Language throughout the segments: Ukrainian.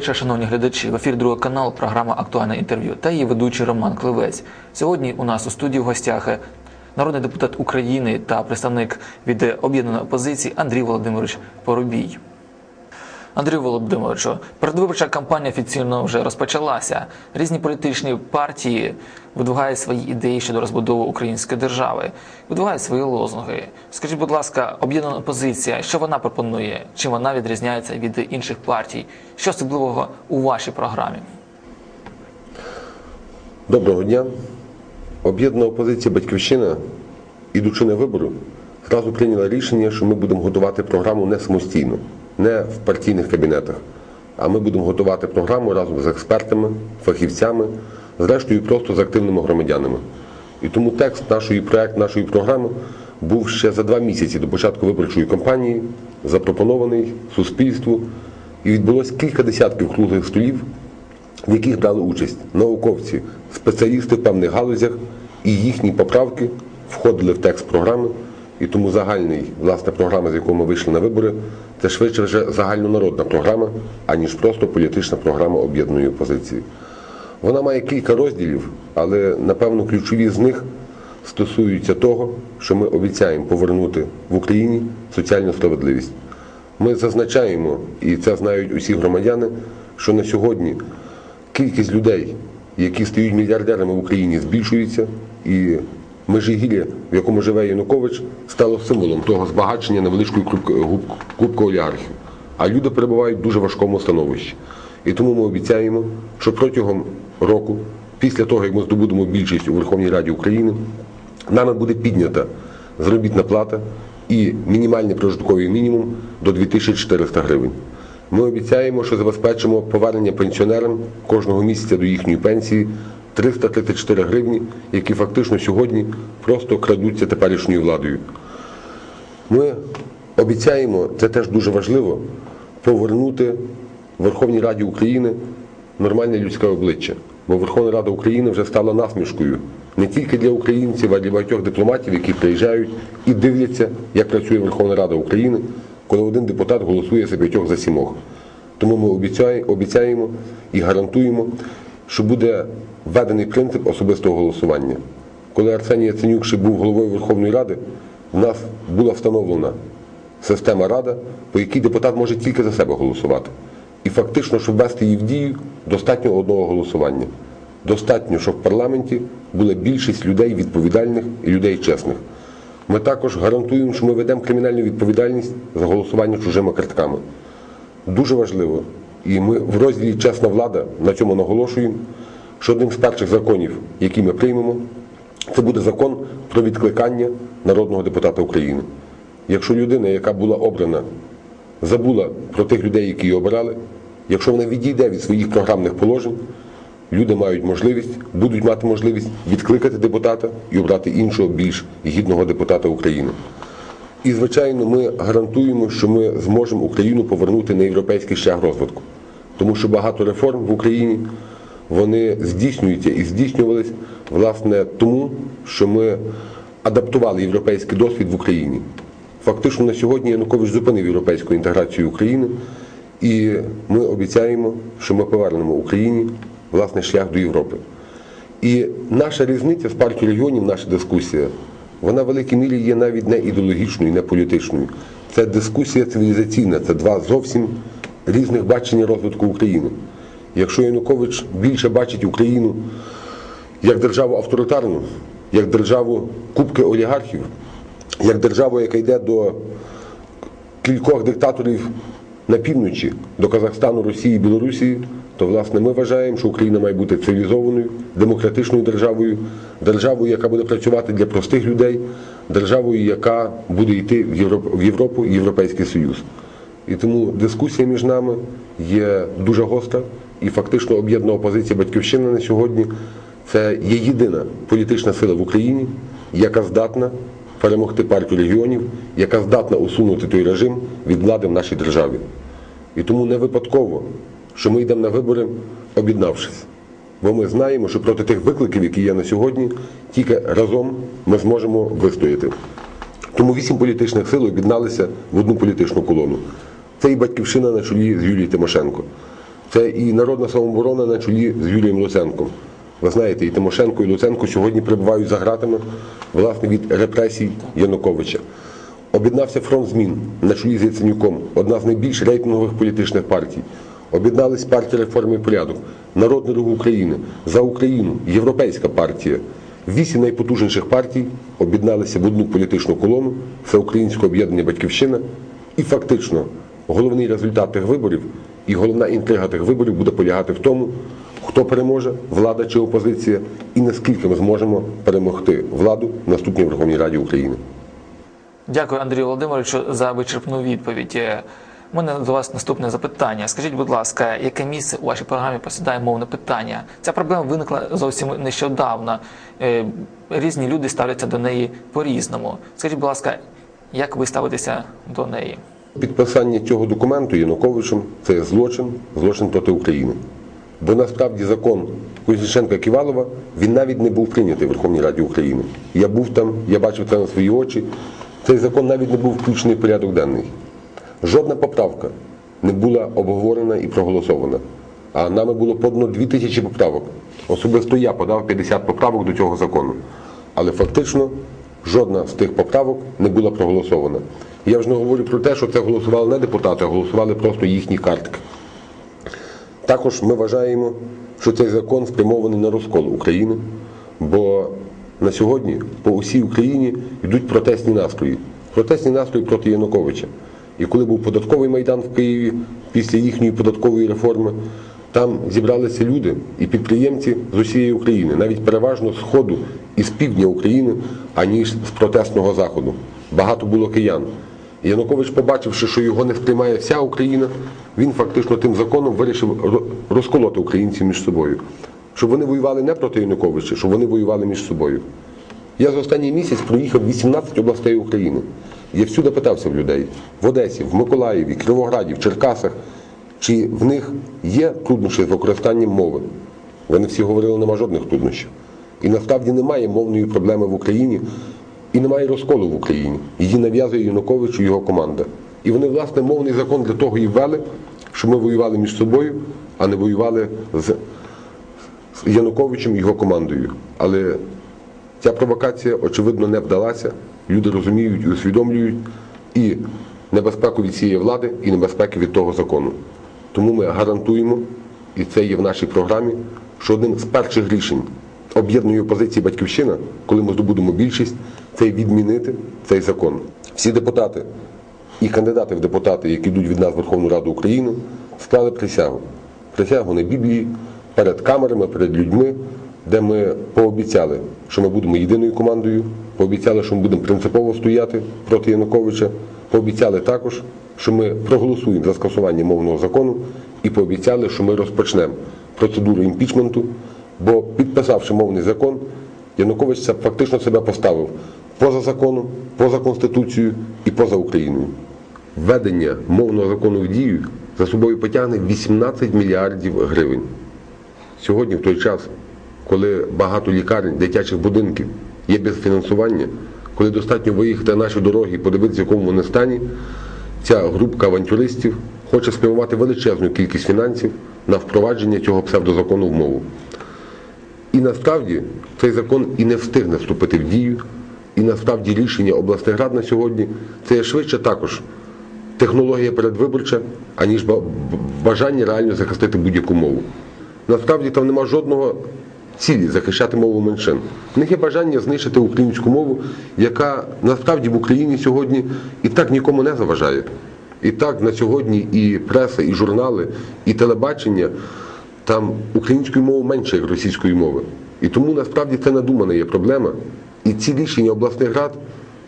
Вечора, шановні глядачі. В ефір другого каналу програма Актуальне інтерв'ю та її ведучий Роман Кливець. Сьогодні у нас у студії в гостях народний депутат України та представник від об'єднаної опозиції Андрій Володимирович Порубій. Андрію Володимировичу, передвиборча кампанія офіційно вже розпочалася. Різні політичні партії видвигають свої ідеї щодо розбудови української держави, видвигають свої лозунги. Скажіть, будь ласка, об'єднана опозиція, що вона пропонує? Чим вона відрізняється від інших партій? Що особливого у вашій програмі? Доброго дня. Об'єднана опозиція Батьківщина, ідучи на вибори, зразу прийняла рішення, що ми будемо готувати програму не самостійно, не в партійних кабінетах, а ми будемо готувати програму разом з експертами, фахівцями, зрештою просто з активними громадянами. І тому текст нашої проект, нашої програми був ще за два місяці до початку виборчої кампанії, запропонований суспільству, і відбулось кілька десятків круглих столів, в яких брали участь науковці, спеціалісти в певних галузях, і їхні поправки входили в текст програми. І тому загальний, власне, програма, з якою ми вийшли на вибори, це швидше вже загальнонародна програма, аніж просто політична програма об'єднаної опозиції. Вона має кілька розділів, але напевно ключові з них стосуються того, що ми обіцяємо повернути в Україні соціальну справедливість. Ми зазначаємо, і це знають усі громадяни, що на сьогодні кількість людей, які стають мільярдерами в Україні, збільшується, і Межигір'я, в якому живе Янукович, стало символом того збагачення невеличкої кубки олігархів. А люди перебувають в дуже важкому становищі. І тому ми обіцяємо, що протягом року, після того, як ми здобудемо більшість у Верховній Раді України, нами буде піднята заробітна плата і мінімальний прожитковий мінімум до 2400 гривень. Ми обіцяємо, що забезпечимо повернення пенсіонерам кожного місяця до їхньої пенсії 334 гривні, які фактично сьогодні просто крадуться теперішньою владою. Ми обіцяємо, це теж дуже важливо, повернути Верховній Раді України нормальне людське обличчя. Бо Верховна Рада України вже стала насмішкою не тільки для українців, а для багатьох дипломатів, які приїжджають і дивляться, як працює Верховна Рада України, коли один депутат голосує за п'ятьох за сімох. Тому ми обіцяємо і гарантуємо, що буде введений принцип особистого голосування. Коли Арсеній Яценюк ще був головою Верховної Ради, в нас була встановлена система Рада, по якій депутат може тільки за себе голосувати. І фактично, щоб ввести її в дію, достатньо одного голосування. Достатньо, щоб в парламенті була більшість людей відповідальних і людей чесних. Ми також гарантуємо, що ми ведемо кримінальну відповідальність за голосування чужими картками. Дуже важливо, і ми в розділі Чесна влада на цьому наголошуємо, що одним з перших законів, які ми приймемо, це буде закон про відкликання народного депутата України. Якщо людина, яка була обрана, забула про тих людей, які її обирали, якщо вона відійде від своїх програмних положень, люди мають можливість, будуть мати можливість відкликати депутата і обрати іншого більш гідного депутата України. І, звичайно, ми гарантуємо, що ми зможемо Україну повернути на європейський шлях розвитку. Тому що багато реформ в Україні вони здійснюються і здійснювались власне тому, що ми адаптували європейський досвід в Україні. Фактично на сьогодні Янукович зупинив європейську інтеграцію України, і ми обіцяємо, що ми повернемо Україні власне шлях до Європи. І наша різниця з партією регіонів, наша дискусія, вона в великій мірі є навіть не ідеологічною, не політичною. Це дискусія цивілізаційна, це два зовсім різних бачення розвитку України. Якщо Янукович більше бачить Україну як державу авторитарну, як державу кубки олігархів, як державу, яка йде до кількох диктаторів на півночі до Казахстану, Росії, Білорусі, то власне ми вважаємо, що Україна має бути цивілізованою, демократичною державою, державою, яка буде працювати для простих людей, державою, яка буде йти в Європу, в Європу Європейський Союз. І тому дискусія між нами є дуже гостра, і фактично об'єднана опозиція Батьківщина на сьогодні це є єдина політична сила в Україні, яка здатна перемогти партію регіонів, яка здатна усунути той режим від влади в нашій державі. І тому не випадково, що ми йдемо на вибори, об'єднавшись. Бо ми знаємо, що проти тих викликів, які є на сьогодні, тільки разом ми зможемо вистояти. Тому вісім політичних сил об'єдналися в одну політичну колону. Це і батьківщина на чолі з Юлією Тимошенко. Це і народна самооборона на чолі з Юрієм Луценком. Ви знаєте, і Тимошенко, і Луценко сьогодні перебувають за ґратами власне від репресій Януковича. Об'єднався фронт змін на чолі з Яценюком, одна з найбільш рейтингових політичних партій. Об'єднались партія реформи і порядок, Народний рух України, за Україну, Європейська партія. Вісім найпотужніших партій об'єдналися в одну політичну колону Всеукраїнське об'єднання Батьківщина. І фактично головний результат тих виборів і головна інтрига тих виборів буде полягати в тому, хто переможе, влада чи опозиція, і наскільки ми зможемо перемогти владу в наступній Верховній Раді України. Дякую, Андрію Володимировичу, за вичерпну відповідь. Е, У мене до вас наступне запитання. Скажіть, будь ласка, яке місце у вашій програмі посідає мовне питання? Ця проблема виникла зовсім нещодавно. Е, Різні люди ставляться до неї по-різному. Скажіть, будь ласка, як ви ставитеся до неї? Підписання цього документу Януковичем це є злочин, злочин проти України. Бо насправді закон Колісниченка Ківалова він навіть не був прийнятий в Верховній Раді України. Я був там, я бачив це на свої очі. Цей закон навіть не був включений в порядок денний. Жодна поправка не була обговорена і проголосована. А нами було подано 2000 поправок. Особисто я подав 50 поправок до цього закону. Але фактично жодна з тих поправок не була проголосована. Я вже не говорю про те, що це голосували не депутати, а голосували просто їхні картки. Також ми вважаємо, що цей закон спрямований на розкол України, бо на сьогодні по усій Україні йдуть протестні настрої. Протестні настрої проти Януковича. І коли був податковий майдан в Києві після їхньої податкової реформи, там зібралися люди і підприємці з усієї України, навіть переважно з сходу і з півдня України, аніж з протестного заходу. Багато було киян. Янукович, побачивши, що його не сприймає вся Україна, він фактично тим законом вирішив розколоти українців між собою. Щоб вони воювали не проти Януковича, щоб вони воювали між собою. Я за останній місяць проїхав 18 областей України. Я всюди питався в людей в Одесі, в Миколаєві, Кривограді, в Черкасах, чи в них є труднощі з використанням мови. Вони всі говорили, нема жодних труднощів. І насправді немає мовної проблеми в Україні і немає розколу в Україні. Її нав'язує Янукович і його команда. І вони, власне, мовний закон для того і ввели, щоб ми воювали між собою, а не воювали з Януковичем і його командою. Але ця провокація, очевидно, не вдалася. Люди розуміють і усвідомлюють і небезпеку від цієї влади, і небезпеки від того закону. Тому ми гарантуємо, і це є в нашій програмі, що одним з перших рішень об'єднаної опозиції Батьківщина, коли ми здобудемо більшість, це відмінити цей закон. Всі депутати і кандидати в депутати, які йдуть від нас в Верховну Раду України, склали присягу. Присягу на Біблії перед камерами, перед людьми, де ми пообіцяли, що ми будемо єдиною командою, пообіцяли, що ми будемо принципово стояти проти Януковича, пообіцяли також, що ми проголосуємо за скасування мовного закону, і пообіцяли, що ми розпочнемо процедуру імпічменту, бо підписавши мовний закон, Янукович фактично себе поставив поза законом, поза Конституцією і поза Україною. Введення мовного закону в дію за собою потягне 18 мільярдів гривень. Сьогодні, в той час, коли багато лікарень, дитячих будинків є без фінансування, коли достатньо виїхати на наші дороги і подивитися, в якому вони стані, ця групка авантюристів хоче спрямувати величезну кількість фінансів на впровадження цього псевдозакону в мову. І насправді цей закон і не встигне вступити в дію, і насправді рішення обласних рад на сьогодні це є швидше також технологія передвиборча, аніж бажання реально захистити будь-яку мову. Насправді там нема жодного цілі захищати мову меншин. В них є бажання знищити українську мову, яка насправді в Україні сьогодні і так нікому не заважає. І так на сьогодні і преса, і журнали, і телебачення там української мови менше, як російської мови. І тому насправді це надумана є проблема. І ці рішення обласних рад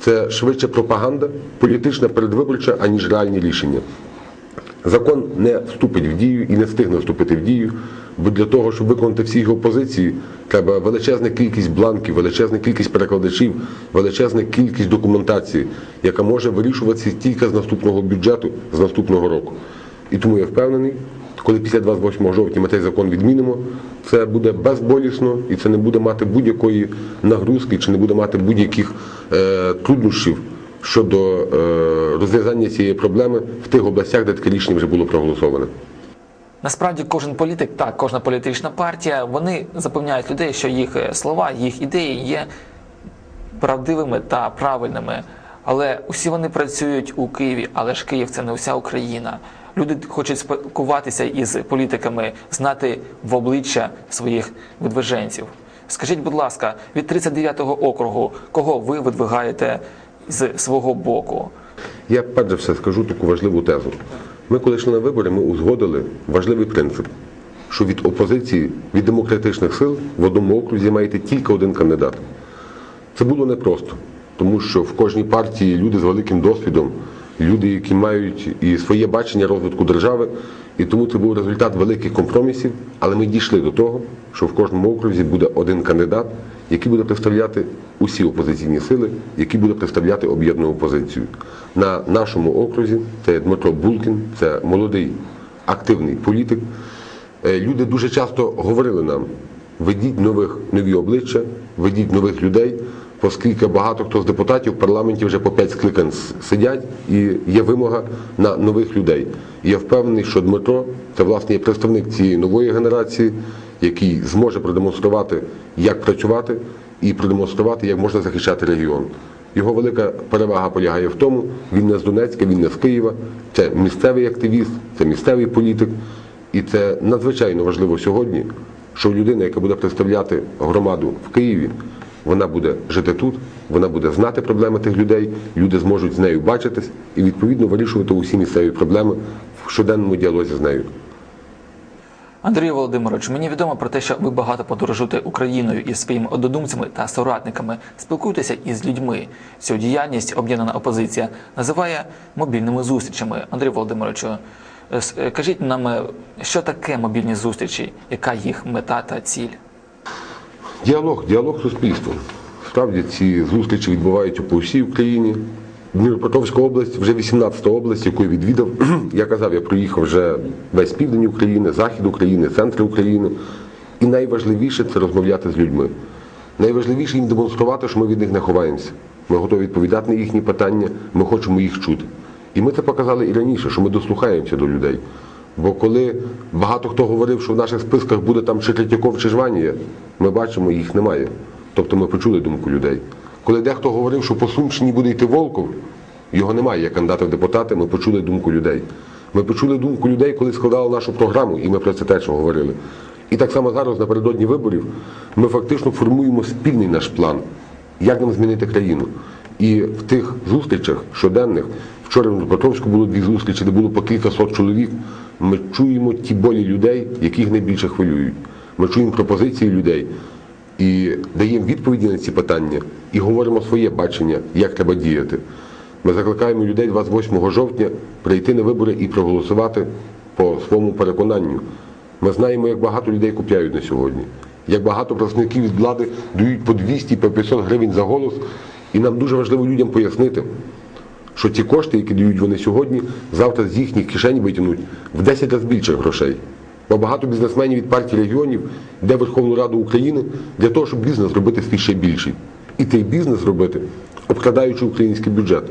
це швидше пропаганда, політична передвиборча, аніж реальні рішення. Закон не вступить в дію і не встигне вступити в дію, бо для того, щоб виконати всі його позиції, треба величезна кількість бланків, величезна кількість перекладачів, величезна кількість документації, яка може вирішуватися тільки з наступного бюджету, з наступного року. І тому я впевнений, коли після 28 жовтня ми цей закон відмінимо, це буде безболісно і це не буде мати будь-якої нагрузки, чи не буде мати будь-яких е, труднощів щодо е, розв'язання цієї проблеми в тих областях, де таке рішення вже було проголосоване. Насправді, кожен політик, так, кожна політична партія, вони запевняють людей, що їх е, слова, їх ідеї є правдивими та правильними. Але усі вони працюють у Києві, але ж Київ це не вся Україна. Люди хочуть спілкуватися із політиками, знати в обличчя своїх видвиженців. Скажіть, будь ласка, від 39-го округу, кого ви видвигаєте з свого боку? Я перш за все скажу таку важливу тезу. Ми, коли йшли на вибори, ми узгодили важливий принцип, що від опозиції, від демократичних сил в одному окрузі маєте тільки один кандидат. Це було непросто, тому що в кожній партії люди з великим досвідом, люди, які мають і своє бачення розвитку держави, і тому це був результат великих компромісів. Але ми дійшли до того, що в кожному окрузі буде один кандидат, який буде представляти усі опозиційні сили, який буде представляти об'єднану опозицію. На нашому окрузі це Дмитро Булкін, це молодий активний політик. Е, Люди дуже часто говорили нам: ведіть нових нові обличчя, ведіть нових людей, оскільки багато хто з депутатів в парламенті вже по п'ять скликань сидять і є вимога на нових людей. І я впевнений, що Дмитро це власне є представник цієї нової генерації, який зможе продемонструвати, як працювати, і продемонструвати, як можна захищати регіон. Його велика перевага полягає в тому, він не з Донецька, він не з Києва, це місцевий активіст, це місцевий політик. І це надзвичайно важливо сьогодні, що людина, яка буде представляти громаду в Києві, вона буде жити тут, вона буде знати проблеми тих людей, люди зможуть з нею бачитись і відповідно вирішувати усі місцеві проблеми в щоденному діалозі з нею. Андрію Володимировичу, мені відомо про те, що ви багато подорожуєте Україною із своїми однодумцями та соратниками, спілкуєтеся із людьми. Цю діяльність об'єднана опозиція називає мобільними зустрічами. Андрію Володимировичу, е, с- е, нам, е, що таке мобільні зустрічі, яка їх мета та ціль? Діалог, діалог з суспільством. Справді ці зустрічі відбуваються по всій Україні. Дніпропетровська область, вже 18 область, яку я відвідав. Я казав, я проїхав вже весь південь України, захід України, центр України. І найважливіше це розмовляти з людьми. Найважливіше їм демонструвати, що ми від них не ховаємося. Ми готові відповідати на їхні питання, ми хочемо їх чути. І ми це показали і раніше, що ми дослухаємося до людей. Бо коли багато хто говорив, що в наших списках буде там чи Третьяков, чи Жванія, ми бачимо, їх немає. Тобто ми почули думку людей. Коли дехто говорив, що по Сумщині буде йти Волков, його немає як кандидата в депутати, ми почули думку людей. Ми почули думку людей, коли складали нашу програму, і ми про це теж говорили. І так само зараз, напередодні виборів, ми фактично формуємо спільний наш план, як нам змінити країну. І в тих зустрічах щоденних, вчора в Дніпропетровську було дві зустрічі, де було по кілька сот чоловік. Ми чуємо ті болі людей, яких найбільше хвилюють. Ми чуємо пропозиції людей і даємо відповіді на ці питання і говоримо своє бачення, як треба діяти. Ми закликаємо людей 28 жовтня прийти на вибори і проголосувати по своєму переконанню. Ми знаємо, як багато людей купляють на сьогодні, як багато представників від влади дають по 200 по 500 гривень за голос. І нам дуже важливо людям пояснити, що ті кошти, які дають вони сьогодні, завтра з їхніх кишень витягнуть в 10 разів більше грошей. Бо багато бізнесменів від партії регіонів йде в Верховну Раду України для того, щоб бізнес зробити свій ще більший. І той бізнес зробити, обкрадаючи український бюджет.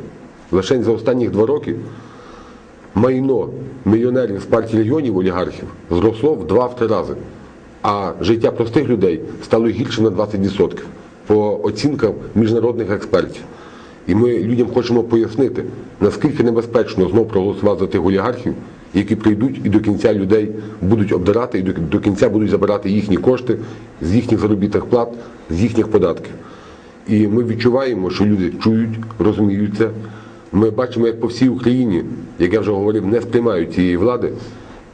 Лише за останні два роки майно мільйонерів з партії регіонів олігархів зросло в два-три рази. А життя простих людей стало гірше на 20% по оцінкам міжнародних експертів. І ми людям хочемо пояснити, наскільки небезпечно знов проголосувати за тих олігархів, які прийдуть і до кінця людей будуть обдирати, і до, кінця будуть забирати їхні кошти з їхніх заробітних плат, з їхніх податків. І ми відчуваємо, що люди чують, розуміють це. Ми бачимо, як по всій Україні, як я вже говорив, не сприймають цієї влади.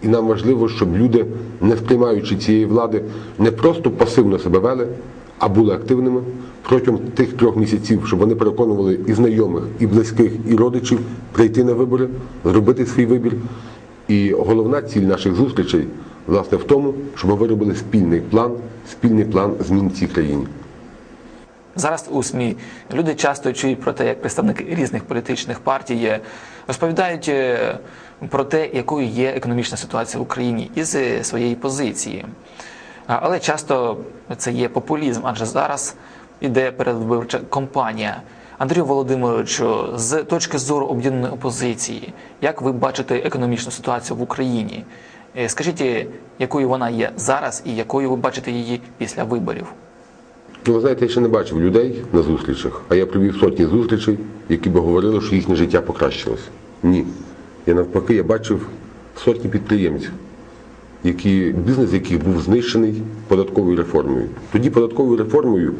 І нам важливо, щоб люди, не сприймаючи цієї влади, не просто пасивно себе вели, а були активними протягом тих трьох місяців, щоб вони переконували і знайомих, і близьких, і родичів прийти на вибори, зробити свій вибір. І головна ціль наших зустрічей, власне, в тому, щоб ми виробили спільний план, спільний план змін цій країні. Зараз у СМІ люди часто чують про те, як представники різних політичних партій є, розповідають е, про те, якою є економічна ситуація в Україні із е, своєї позиції. Але часто це є популізм, адже зараз іде передвиборча кампанія. Андрію Володимировичу, з точки зору об'єднаної опозиції, як ви бачите економічну ситуацію в Україні? Е, Скажіть, е, якою вона є зараз і якою ви бачите її після виборів? Ну, ви знаєте, я ще не бачив людей на зустрічах, а я провів сотні зустрічей, які би говорили, що їхнє життя покращилось. Ні. Я навпаки, я бачив сотні підприємців, які, бізнес яких був знищений податковою реформою. Тоді податковою реформою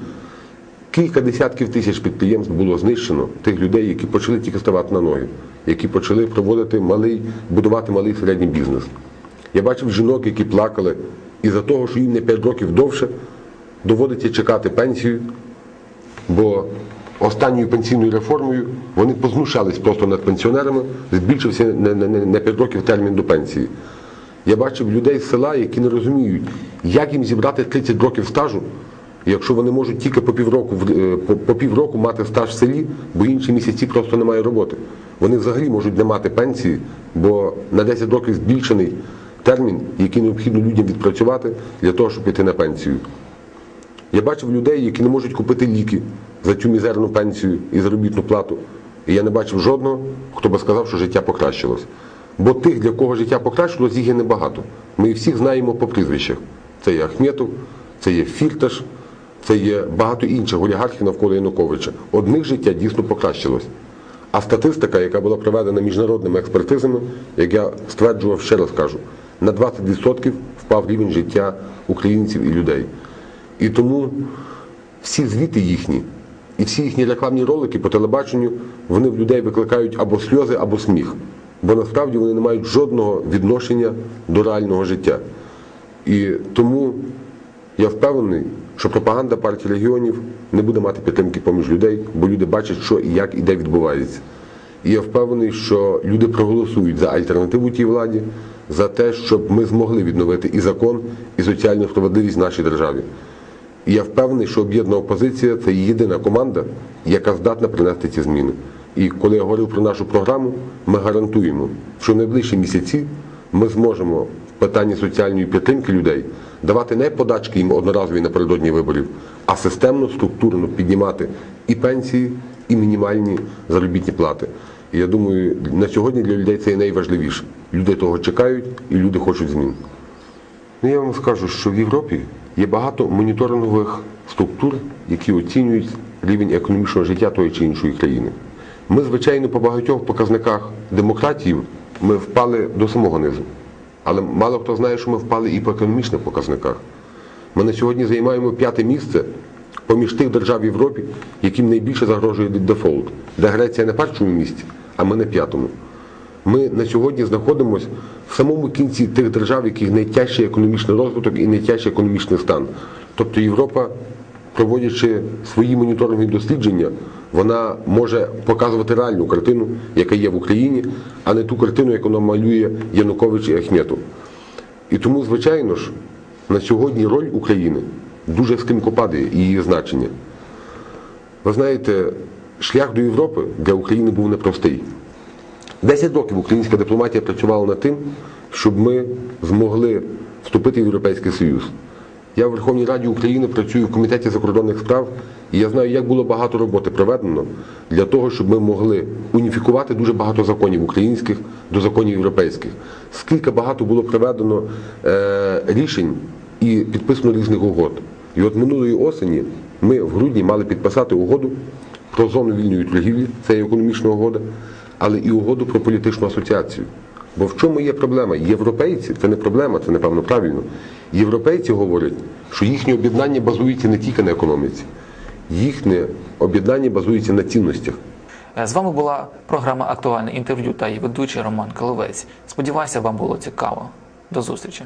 кілька десятків тисяч підприємств було знищено тих людей, які почали тільки ставати на ноги, які почали проводити малий, будувати малий середній бізнес. Я бачив жінок, які плакали із-за того, що їм не 5 років довше доводиться чекати пенсію, бо останньою пенсійною реформою вони познущались просто над пенсіонерами, збільшився на 5 років термін до пенсії. Я бачив людей з села, які не розуміють, як їм зібрати 30 років стажу, якщо вони можуть тільки по півроку, е, по, півроку мати стаж в селі, бо інші місяці просто немає роботи. Вони взагалі можуть не мати пенсії, бо на 10 років збільшений термін, який необхідно людям відпрацювати для того, щоб піти на пенсію. Я бачив людей, які не можуть купити ліки за цю мізерну пенсію і заробітну плату. І я не бачив жодного, хто би сказав, що життя покращилось. Бо тих, для кого життя покращилось, їх є небагато. Ми всіх знаємо по прізвищах. Це є Ахметов, це є Фірташ, це є багато інших олігархів навколо Януковича. Одних життя дійсно покращилось. А статистика, яка була проведена міжнародними експертизами, як я стверджував, ще раз кажу, на 20% впав рівень життя українців і людей. І тому всі звіти їхні і всі їхні рекламні ролики по телебаченню, вони в людей викликають або сльози, або сміх. Бо насправді вони не мають жодного відношення до реального життя. І тому я впевнений, що пропаганда партії регіонів не буде мати підтримки поміж людей, бо люди бачать, що і як і де відбувається. І я впевнений, що люди проголосують за альтернативу тій владі, за те, щоб ми змогли відновити і закон, і соціальну справедливість в нашій державі. І я впевнений, що об'єднана опозиція це єдина команда, яка здатна принести ці зміни. І коли я говорив про нашу програму, ми гарантуємо, що в найближчі місяці ми зможемо в питанні соціальної підтримки людей давати не подачки їм одноразові напередодні виборів, а системно, структурно піднімати і пенсії, і мінімальні заробітні плати. І я думаю, на сьогодні для людей це є найважливіше. Люди того чекають і люди хочуть змін. Ну, я вам скажу, що в Європі є багато моніторингових структур, які оцінюють рівень економічного життя тої чи іншої країни. Ми, звичайно, по багатьох показниках демократії ми впали до самого низу. Але мало хто знає, що ми впали і по економічних показниках. Ми на сьогодні займаємо п'яте місце поміж тих держав в Європі, яким найбільше загрожує дефолт, де Греція на першому місці, а ми на п'ятому. Ми на сьогодні знаходимося в самому кінці тих держав, яких найтяжчий економічний розвиток і найтяжчий економічний стан. Тобто Європа, проводячи свої моніторингові дослідження, вона може показувати реальну картину, яка є в Україні, а не ту картину, яку нам малює Янукович і Ахметов. І тому, звичайно ж, на сьогодні роль України дуже стрімко падає і її значення. Ви знаєте, шлях до Європи для України був непростий. Десять років українська дипломатія працювала над тим, щоб ми змогли вступити в Європейський Союз. Я в Верховній Раді України працюю в комітеті закордонних справ, і я знаю, як було багато роботи проведено для того, щоб ми могли уніфікувати дуже багато законів українських до законів європейських. Скільки багато було проведено е, рішень і підписано різних угод. І от минулої осені ми в грудні мали підписати угоду про зону вільної торгівлі, це є економічна угода, але і угоду про політичну асоціацію. Бо в чому є проблема? Європейці, це не проблема, це напевно правильно. Європейці говорять, що їхнє об'єднання базується не тільки на економіці, їхнє об'єднання базується на цінностях. Е, З вами була програма Актуальне інтерв'ю та її ведучий Роман Коловець. Сподіваюся, вам було цікаво. До зустрічі.